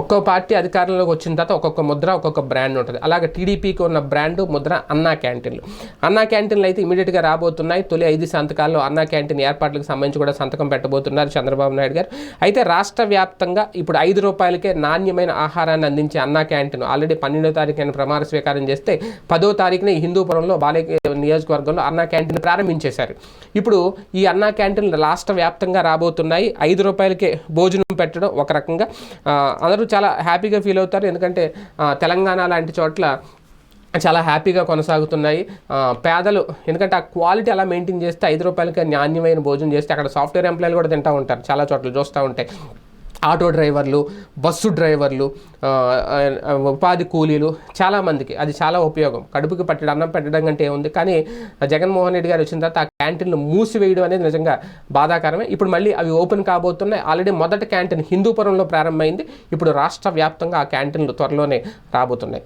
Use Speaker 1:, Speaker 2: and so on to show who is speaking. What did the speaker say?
Speaker 1: ఒక్కో పార్టీ అధికారంలోకి వచ్చిన తర్వాత ఒక్కొక్క ముద్ర ఒక్కొక్క బ్రాండ్ ఉంటుంది. అలాగే టీడీపీకి ఉన్న బ్రాండ్ ముద్ర అన్నా క్యాంటీన్లు అన్నా క్యాంటీన్లు అయితే ఇమీడియట్గా రాబోతున్నాయి. తొలి ఐదు సంతకాల్లో అన్నా క్యాంటీన్ ఏర్పాట్లకు సంబంధించి కూడా సంతకం పెట్టబోతున్నారు చంద్రబాబు నాయుడు గారు. అయితే రాష్ట్ర వ్యాప్తంగా ఇప్పుడు ఐదు రూపాయలకే నాణ్యమైన ఆహారాన్ని అందించే అన్నా క్యాంటీన్ ఆల్రెడీ పన్నెండో తారీఖున ప్రమాణ స్వీకారం చేస్తే పదో తారీఖున హిందూపురంలో బాలే నియోజకవర్గంలో అన్నా క్యాంటీన్ ప్రారంభించేశారు. ఇప్పుడు ఈ అన్నా క్యాంటీన్లు రాష్ట్ర వ్యాప్తంగా రాబోతున్నాయి. ఐదు రూపాయలకే భోజనం పెట్టడం ఒక రకంగా అందరూ అందరూ చాలా హ్యాపీగా ఫీల్ అవుతారు. ఎందుకంటే తెలంగాణ లాంటి చోట్ల చాలా హ్యాపీగా కొనసాగుతున్నాయి. పేదలు ఎందుకంటే ఆ క్వాలిటీ అలా మెయింటైన్ చేస్తే ఐదు రూపాయలకి నాణ్యమైన భోజనం చేస్తే అక్కడ సాఫ్ట్వేర్ ఎంప్లాయీలు కూడా తింటూ ఉంటారు. చాలా చోట్ల చూస్తూ ఉంటాయి ఆటో డ్రైవర్లు బస్సు డ్రైవర్లు ఉపాధి కూలీలు చాలామందికి అది చాలా ఉపయోగం. కడుపుకి పట్టడం అన్నం పెట్టడం కంటే ఏముంది? కానీ జగన్మోహన్ రెడ్డి గారు వచ్చిన తర్వాత ఆ క్యాంటీన్లు మూసివేయడం అనేది నిజంగా బాధాకరమే. ఇప్పుడు మళ్ళీ అవి ఓపెన్ కాబోతున్నాయి. ఆల్రెడీ మొదటి క్యాంటీన్ హిందూపురంలో ప్రారంభమైంది. ఇప్పుడు రాష్ట్ర వ్యాప్తంగా ఆ క్యాంటీన్లు త్వరలోనే రాబోతున్నాయి.